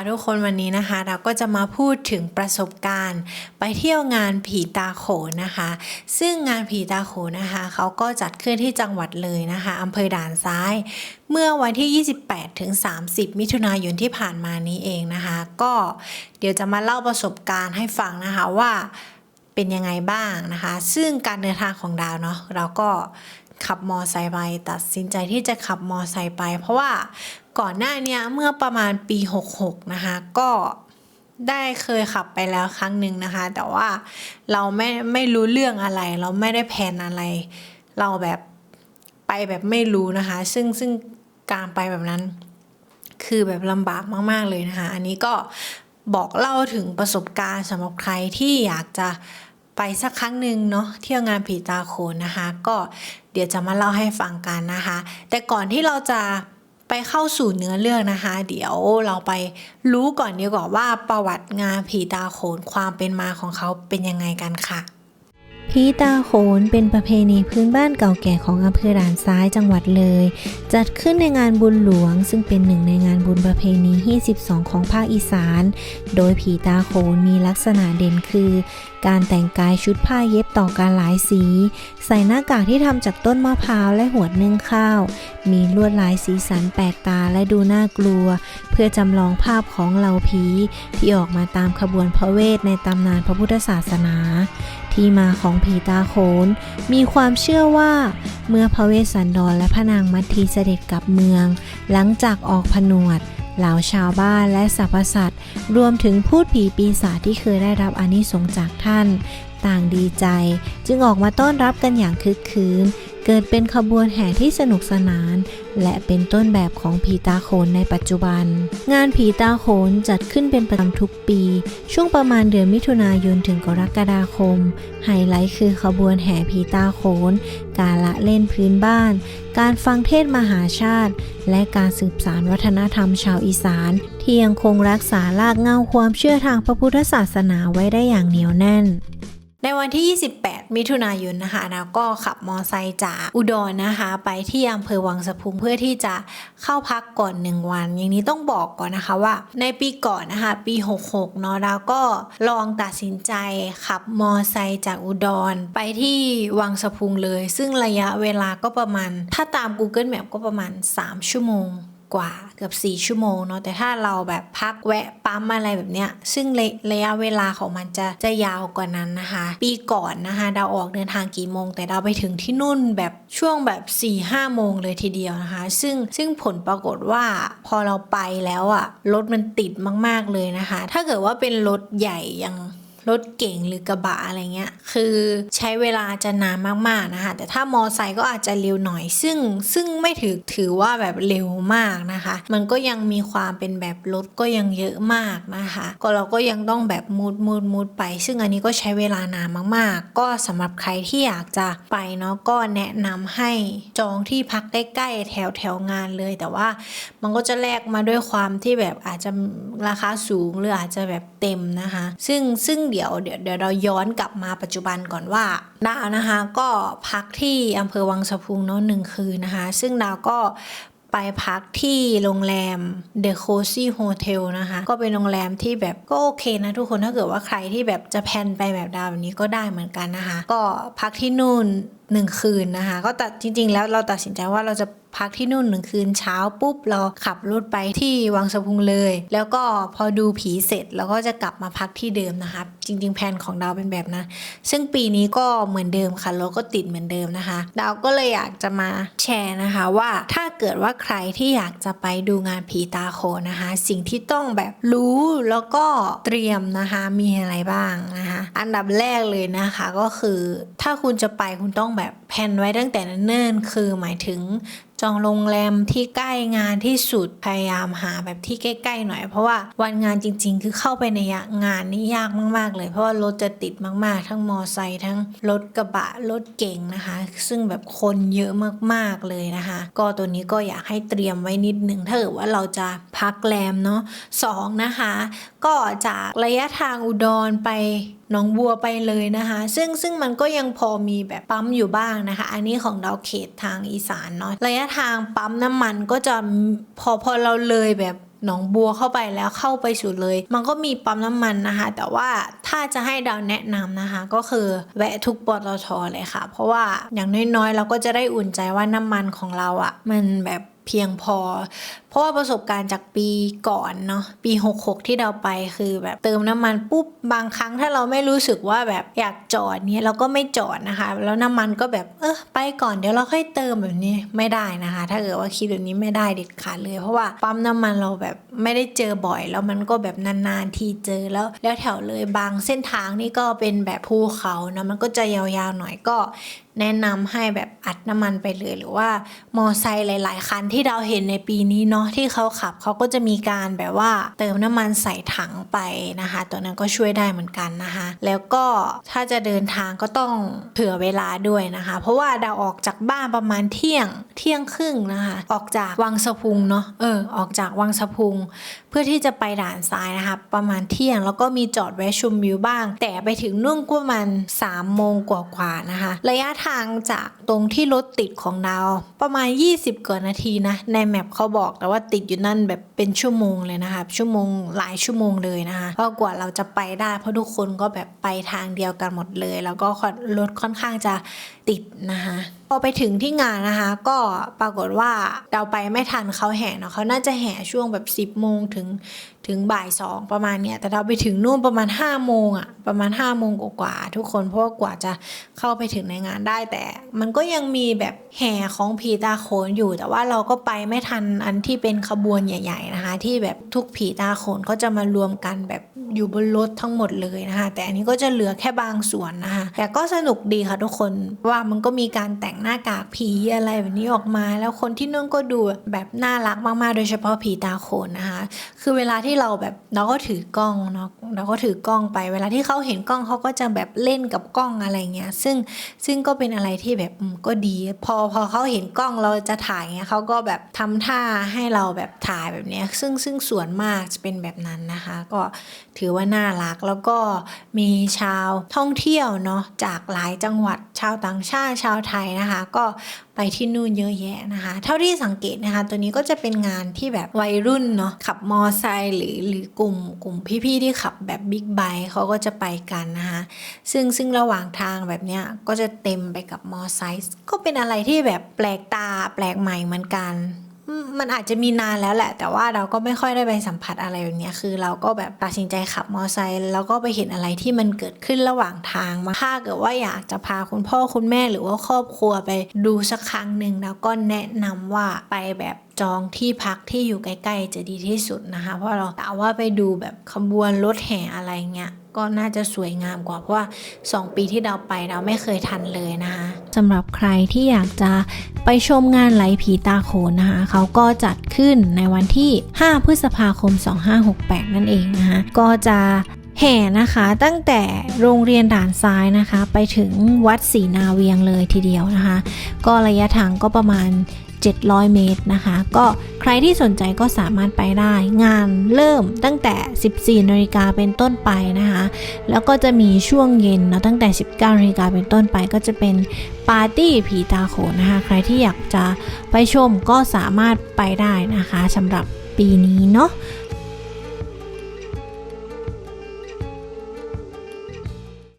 ค่ะทุกคนวันนี้นะคะ เราก็จะมาพูดถึงประสบการณ์ ไปเที่ยวงานผีตาโขนนะคะ ซึ่งงานผีตาโขนนะคะเขาก็จัดขึ้นที่จังหวัดเลยนะคะอำเภอด่านซ้าย เมื่อวันที่ 28ถึง30 มิถุนายนที่ผ่านมานี้เองนะคะ ก็เดี๋ยวจะมาเล่าประสบการณ์ให้ฟังนะคะว่าเป็นยังไงบ้างนะคะ ซึ่งการเดินทางของดาวเนาะเราก็ ขับมอไซค์ไปตัดสินใจที่จะขับมอไซค์ไป เพราะว่าก่อนหน้านี้เมื่อประมาณปี 66 นะคะ ก็ได้เคยขับไปแล้วครั้งหนึ่งนะคะ แต่ว่าเราไม่ไม่รู้เรื่องอะไร เราไม่ได้แผนอะไร เราแบบไปแบบไม่รู้นะคะ ซึ่งซึ่งการไปแบบนั้น คือแบบลำบากมาก ๆ เลยนะคะ อันนี้ก็บอกเล่าถึงประสบการณ์สำหรับใครที่อยากจะ ไปสักครั้งหนึ่งเนาะเที่ยวงานผีตาโขนนะคะ ก็เดี๋ยวจะมาเล่าให้ฟังกันนะคะ แต่ก่อนที่เราจะไปเข้าสู่เนื้อเรื่องนะคะ เดี๋ยวเราไปรู้ก่อนดีกว่าว่าประวัติงานผีตาโขนความเป็นมาของเขาเป็นยังไงกันค่ะผีตาโขนเป็นประเพณีพื้นบ้านเก่าแก่ของอำเภอด่านซ้ายจังหวัดเลย จัดขึ้นในงานบุญหลวง ซึ่งเป็นหนึ่งในงานบุญประเพณีที่12 ของภาคอีสาน โดยผีตาโขนมีลักษณะเด่นคือการแต่งกายชุดผ้าเย็บต่อการหลายสี ใส่หน้ากากที่ทำจากต้นมะพร้าวและหัวนึ่งข้าว มีลวดลายสีสันแปลกตาและดูน่ากลัว เพื่อจำลองภาพของเหล่าผีที่ออกมาตามขบวนพระเวทในตำนานพระพุทธศาสนา ที่มาของผีตาโขน มีความเชื่อว่า เมื่อพระเวสสันดรและพระนางมัททีเสด็จกลับเมือง หลังจากออกผนวด เหล่าชาวบ้านและสรรพสัตว์ รวมถึงพูดผีปีศาจที่เคยได้รับอานิสงส์จากท่าน ต่างดีใจ จึงออกมาต้อนรับกันอย่างคึกคืน เกิดเป็นขบวนแห่ที่สนุกสนาน และเป็นต้นแบบของผีตาโขนในปัจจุบัน งานผีตาโขนจัดขึ้นเป็นประจำทุกปี ช่วงประมาณเดือนมิถุนายนถึงกรกฎาคม ไฮไลท์คือขบวนแห่ผีตาโขน การละเล่นพื้นบ้าน การฟังเทศมหาชาติ และการสืบสานวัฒนธรรมชาวอีสาน ที่ยังคงรักษารากเหง้าความเชื่อทางพระพุทธศาสนาไว้ได้อย่างเหนียวแน่น ในวันที่ 28 มิถุนายนนะคะเราก็ขับมอไซค์จากอุดรนะคะ ไปที่อำเภอวังสะพุงเพื่อที่จะเข้าพักก่อน 1 วัน อย่างนี้ต้องบอกก่อนนะคะว่า ในปีก่อนนะคะ ปี 66 เนาะเราก็ลองตัดสินใจขับมอไซค์จากอุดร ไปที่วังสะพุงเลย ซึ่งระยะเวลาก็ประมาณ ถ้าตาม Google Map ก็ประมาณ 3 ชั่วโมง กว่าเกือบ 4 ชั่วโมงเนาะแต่ถ้าเราแบบพักแวะปั๊มอะไรแบบเนี้ยซึ่งระระยะเวลาของมันจะจะยาวกว่านั้นนะคะ ปีก่อนนะคะดาวออกเดินทางกี่โมง แต่ดาไปถึงที่นู่นแบบช่วงแบบ4ี่ห้าโมงเลยทีเดียวนะคะ ซึ่งซึ่งผลปรากฏว่าพอเราไปแล้วอะรถมันติดมาก ๆเลยนะคะ ถ้าเกิดว่าเป็นรถใหญ่อย่าง รถเก่งหรือกระบะอะไรเงี้ย คือใช้เวลาจะนานมากๆนะคะ แต่ถ้ามอไซค์ก็อาจจะเร็วหน่อย ซึ่งซึ่งไม่ถือถือว่าแบบเร็วมากนะคะ มันก็ยังมีความเป็นแบบรถก็ยังเยอะมากนะคะ ก็เราก็ยังต้องแบบมูดมูดมูดไป ซึ่งอันนี้ก็ใช้เวลานานมาก ๆ ก็สำหรับใครที่อยากจะไปเนาะก็แนะนำให้จองที่พักใกล้ๆแถวแถวงานเลย แต่ว่ามันก็จะแลกมาด้วยความที่แบบอาจจะราคาสูงหรืออาจจะแบบเต็มนะคะ ซึ่งซึ่งเดี๋ยวเดี๋ยวเดี๋ยวเราย้อนกลับมาปัจจุบันก่อนว่าดาวนะคะก็พักที่อำเภอวังสะพุงเนาะหนึ่งคืนนะคะ ซึ่งดาวก็ไปพักที่โรงแรม The Cozy Hotel นะคะ ก็เป็นโรงแรมที่แบบก็โอเคนะทุกคนถ้าเกิดว่าใครที่แบบจะแพนไปแบบดาวแบบนี้ก็ได้เหมือนกันนะคะ ก็พักที่นู่น หนึ่งคืนนะคะ ก็ตัดจริง ๆ แล้วเราตัดสินใจว่าเราจะพักที่นู่นหนึ่งคืนเช้าปุ๊บเราขับรถไปที่วังสะพุงเลย แล้วก็พอดูผีเสร็จเราก็จะกลับมาพักที่เดิมนะคะจริง ๆ แผนของดาวเป็นแบบนะซึ่งปีนี้ก็เหมือนเดิมค่ะรถก็ติดเหมือนเดิมนะคะ ดาวก็เลยอยากจะมาแชร์นะคะว่าถ้าเกิดว่าใครที่อยากจะไปดูงานผีตาโขนนะคะ สิ่งที่ต้องแบบรู้แล้วก็เตรียมนะคะมีอะไรบ้างนะคะ อันดับแรกเลยนะคะก็คือถ้าคุณจะไปคุณต้องแบบแผนไว้ตั้งแต่เนิ่นๆคือหมายถึง จองโรงแรมที่ใกล้งานที่สุดพยายามหาแบบที่ใกล้ๆหน่อย เพราะว่าวันงานจริง ๆ คือเข้าไปในงานนี่ยากมากๆ เลย เพราะว่ารถจะติดมากๆ ทั้งมอไซค์ทั้งรถกระบะรถเก่งนะคะ ซึ่งแบบคนเยอะมากๆเลยนะคะ ก็ตัวนี้ก็อยากให้เตรียมไว้นิดนึงถ้าเกิดว่าเราจะพักแรมเนาะสองนะคะ ก็จากระยะทางอุดรไปหนองบัวไปเลยนะคะ ซึ่งซึ่งมันก็ยังพอมีแบบปั๊มอยู่บ้างนะคะ อันนี้ของดาวเขตทางอีสานเนาะระยะทางปั๊มน้ำมันก็จะพอพอเราเลยแบบหนองบัวเข้าไปแล้วเข้าไปสุดเลย มันก็มีปั๊มน้ำมันนะคะ แต่ว่าถ้าจะให้ดาวแนะนำนะคะ ก็คือแวะทุกปตทเลยค่ะ เพราะว่าอย่างน้อยๆ เราก็จะได้อุ่นใจว่าน้ำมันของเราอะ่ะ มันแบบ เพียงพอ เพราะว่าประสบการณ์จากปีก่อนเนาะปี 66 ที่เราไปคือแบบเติมน้ำมันปุ๊บบางครั้งถ้าเราไม่รู้สึกว่าแบบอยากจอดเนี้ยเราก็ไม่จอดนะคะ แล้วน้ำมันก็แบบเออไปก่อนเดี๋ยวเราค่อยเติมแบบนี้ไม่ได้นะคะ ถ้าเกิดว่าคิดแบบนี้ไม่ได้เด็ดขาดเลย เพราะว่าปั๊มน้ำมันเราแบบไม่ได้เจอบ่อย แล้วมันก็แบบนานๆทีเจอแล้ว แล้วแถวเลยบางเส้นทางนี่ก็เป็นแบบภูเขาเนาะมันก็จะยาวๆหน่อยก็ แนะนำให้แบบอัดน้ำมันไปเลย หรือว่ามอไซค์หลาย ๆ คันที่เราเห็นในปีนี้เนาะที่เขาขับเขาก็จะมีการแบบว่าเติมน้ำมันใส่ถังไปนะคะ ตัวนั้นก็ช่วยได้เหมือนกันนะคะ แล้วก็ถ้าจะเดินทางก็ต้องเผื่อเวลาด้วยนะคะ เพราะว่าเราออกจากบ้านประมาณเที่ยงเที่ยงครึ่งนะคะ ออกจากวังสะพุงเนาะเออออกจากวังสะพุงเพื่อที่จะไปด่านซ้ายนะคะประมาณเที่ยง แล้วก็มีจอดแวะชมวิวบ้าง แต่ไปถึงนุ่นก็ประมาณ3โมงกว่าๆนะคะ ระยะทางจากตรงที่รถติดของดาวประมาณ 20 กว่านาทีนะ ในแมปเขาบอกแต่ว่าติดอยู่นั่นแบบเป็นชั่วโมงเลยนะคะชั่วโมงหลายชั่วโมงเลยนะคะก็กว่าเราจะไปได้ เพราะทุกคนก็แบบไปทางเดียวกันหมดเลย แล้วก็รถค่อนข้างจะติดนะคะ พอไปถึงที่งานนะคะ ก็ปรากฏว่าเราไปไม่ทันเขาแห่เนาะเขาน่าจะแห่ช่วงแบบ 10โมงถึง ถึงบ่ายสองประมาณเนี้ยแต่เราไปถึงนู่นประมาณ5โมงอะประมาณ5โมงกว่าทุกคนเพราะกว่าจะเข้าไปถึงในงานได้แต่ มันก็ยังมีแบบแห่ของผีตาโขนอยู่ แต่ว่าเราก็ไปไม่ทันอันที่เป็นขบวนใหญ่ๆนะคะ ที่แบบทุกผีตาโขนก็จะมารวมกันแบบอยู่บนรถทั้งหมดเลยนะคะ แต่อันนี้ก็จะเหลือแค่บางส่วนนะคะ แต่ก็สนุกดีค่ะทุกคนว่ามันก็มีการแต่งหน้ากากผีอะไรแบบนี้ออกมา แล้วคนที่นู่นก็ดูแบบน่ารักมากๆ โดยเฉพาะผีตาโขนนะคะ คือเวลาที่เราแบบเราก็ถือกล้องเนาะเราก็ถือกล้องไป เวลาที่เขาเห็นกล้องเขาก็จะแบบเล่นกับกล้องอะไรเงี้ย ซึ่งซึ่งก็เป็นอะไรที่แบบก็ดี พอพอเขาเห็นกล้องเราจะถ่ายเงี้ยเขาก็แบบทำท่าให้เราแบบถ่ายแบบเนี้ย ซึ่งซึ่งส่วนมากจะเป็นแบบนั้นนะคะ ก็ถือว่าน่ารักแล้วก็มีชาวท่องเที่ยวเนาะจากหลายจังหวัดชาวต่างชาติชาวไทยนะคะ ก็ไปที่นู่นเยอะแยะนะคะ เท่าที่สังเกตนะคะ ตัวนี้ก็จะเป็นงานที่แบบวัยรุ่นเนาะขับมอไซค์หรือหรือกลุ่มกลุ่มพี่ๆที่ขับแบบบิ๊กไบค์เขาก็จะไปกันนะคะซึ่งซึ่งระหว่างทางแบบเนี้ยก็จะเต็มไปกับมอไซค์ก็เป็นอะไรที่แบบแปลกตาแปลกใหม่เหมือนกัน มันอาจจะมีนานแล้วแหละ แต่ว่าเราก็ไม่ค่อยได้ไปสัมผัสอะไรแบบเนี้ยคือ เราก็แบบตัดสินใจขับมอไซค์แล้วก็ไปเห็นอะไรที่มันเกิดขึ้นระหว่างทางมาถ้าเกิดว่าอยากจะพาคุณพ่อคุณแม่หรือว่าครอบครัวไปดูสักครั้งหนึ่งแล้วก็แนะนำว่าไปแบบจองที่พักที่อยู่ใกล้ ๆ จะดีที่สุดนะคะ เพราะเรากะว่าไปดูแบบขบวนรถแห่อะไรเงี้ย ก็น่าจะสวยงามกว่าเพราะว่า 2 ปีที่เราไปเราไม่เคยทันเลยนะคะสำหรับใครที่อยากจะไปชมงานไหลผีตาโขนนะคะเขาก็จัดขึ้นในวันที่ 5 พฤษภาคม 2568 นั่นเองนะคะก็จะแห่นะคะตั้งแต่โรงเรียนด่านซ้ายนะคะ ไปถึงวัดศรีนาเวียงเลยทีเดียวนะคะ ก็ระยะทางก็ประมาณ 700 เมตรนะคะ ก็ใครที่สนใจก็สามารถไปได้ งานเริ่มตั้งแต่ 14นาฬิกาเป็นต้นไปนะคะ แล้วก็จะมีช่วงเย็นเนาะตั้งแต่ 19นาฬิกาเป็นต้นไป ก็จะเป็นปาร์ตี้ผีตาโขนนะคะ ใครที่อยากจะไปชมก็สามารถไปได้นะคะสำหรับปีนี้เนาะ